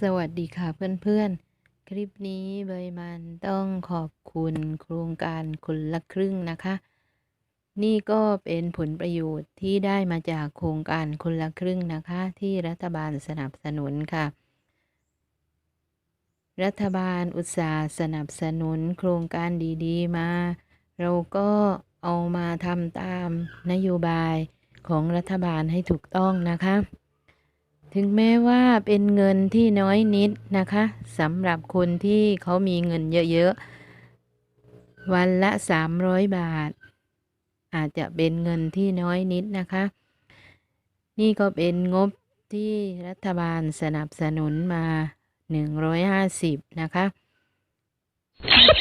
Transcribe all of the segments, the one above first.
สวัสดีค่ะเพื่อนๆ คลิปนี้ใบมันต้องขอบคุณโครงการคนละครึ่งนะคะ นี่ก็เป็นผลประโยชน์ที่ได้มาจากโครงการคนละครึ่งนะคะ ที่รัฐบาลสนับสนุนค่ะ รัฐบาลอุตสาห์สนับสนุนโครงการดีๆมา เราก็เอามาทำตามนโยบายของรัฐบาลให้ถูกต้องนะคะ ถึงแม้ว่าเป็นเงินที่น้อยนิดนะคะสำหรับคนที่เขามีเงินเยอะๆ วันละ 300 บาท อาจจะเป็นเงินที่น้อยนิดนะคะ นี่ก็เป็นงบที่รัฐบาลสนับสนุนมา 150 นะคะ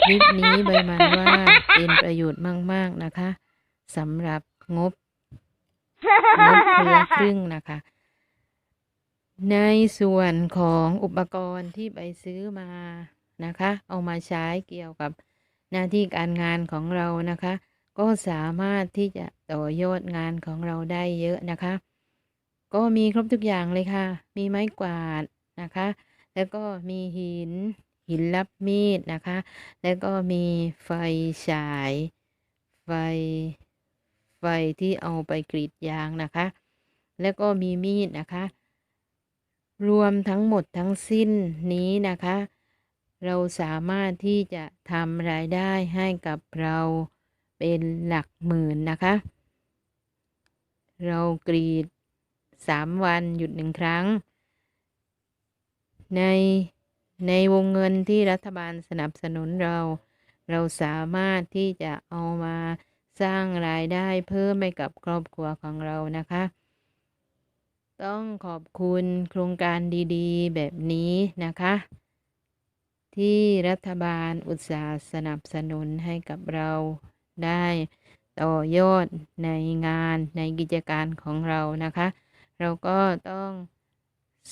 คลิปนี้ใบมันว่าเป็นประโยชน์มาก ๆ นะคะสำหรับงบงบคนละครึ่งนะคะ ในส่วนของอุปกรณ์ที่ไปซื้อมานะคะ เอามาใช้เกี่ยวกับหน้าที่การงานของเรานะคะ ก็สามารถที่จะต่อยอดงานของเราได้เยอะนะคะ ก็มีครบทุกอย่างเลยค่ะ มีไม้กวาดนะคะ แล้วก็มีหินหินรับมีดนะคะ แล้วก็มีไฟฉาย ไฟ ไฟที่เอาไปกรีดยางนะคะ แล้วก็มีมีดนะคะ รวมทั้งหมดทั้งสิ้นนี้นะคะ เราสามารถที่จะทำรายได้ให้กับเราเป็นหลักหมื่นนะคะ เรากรีดสามวันหยุดหนึ่งครั้ง ในในวงเงินที่รัฐบาลสนับสนุนเรา เราสามารถที่จะเอามาสร้างรายได้เพิ่มให้กับครอบครัวของเรานะคะ ต้องขอบคุณโครงการดีๆ แบบนี้นะคะ ที่รัฐบาลอุตสาห์สนับสนุนให้กับเราได้ต่อยอดในงานในกิจการของเรานะคะ เราก็ต้อง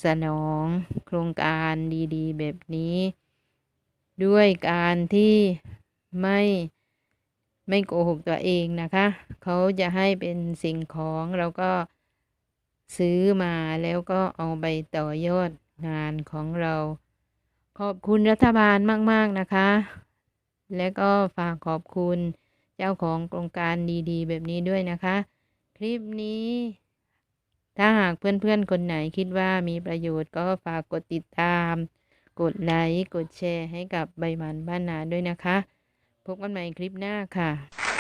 สนองโครงการดีๆ แบบนี้ ด้วยการที่ไม่ไม่โกหกตัวเองนะคะ เขาจะให้เป็นสิ่งของเราก็ ซื้อมาแล้วก็เอาไปต่อยอดงานของเรา ขอบคุณรัฐบาลมาก ๆ นะคะ และก็ฝากขอบคุณเจ้าของโครงการดีๆ แบบนี้ด้วยนะคะ คลิปนี้ ถ้าหากเพื่อน ๆ คนไหนคิดว่ามีประโยชน์ก็ฝากกดติดตาม กดไลค์ กดแชร์ให้กับใบหมันบ้านนาด้วยนะคะ พบกันใหม่คลิปหน้าค่ะ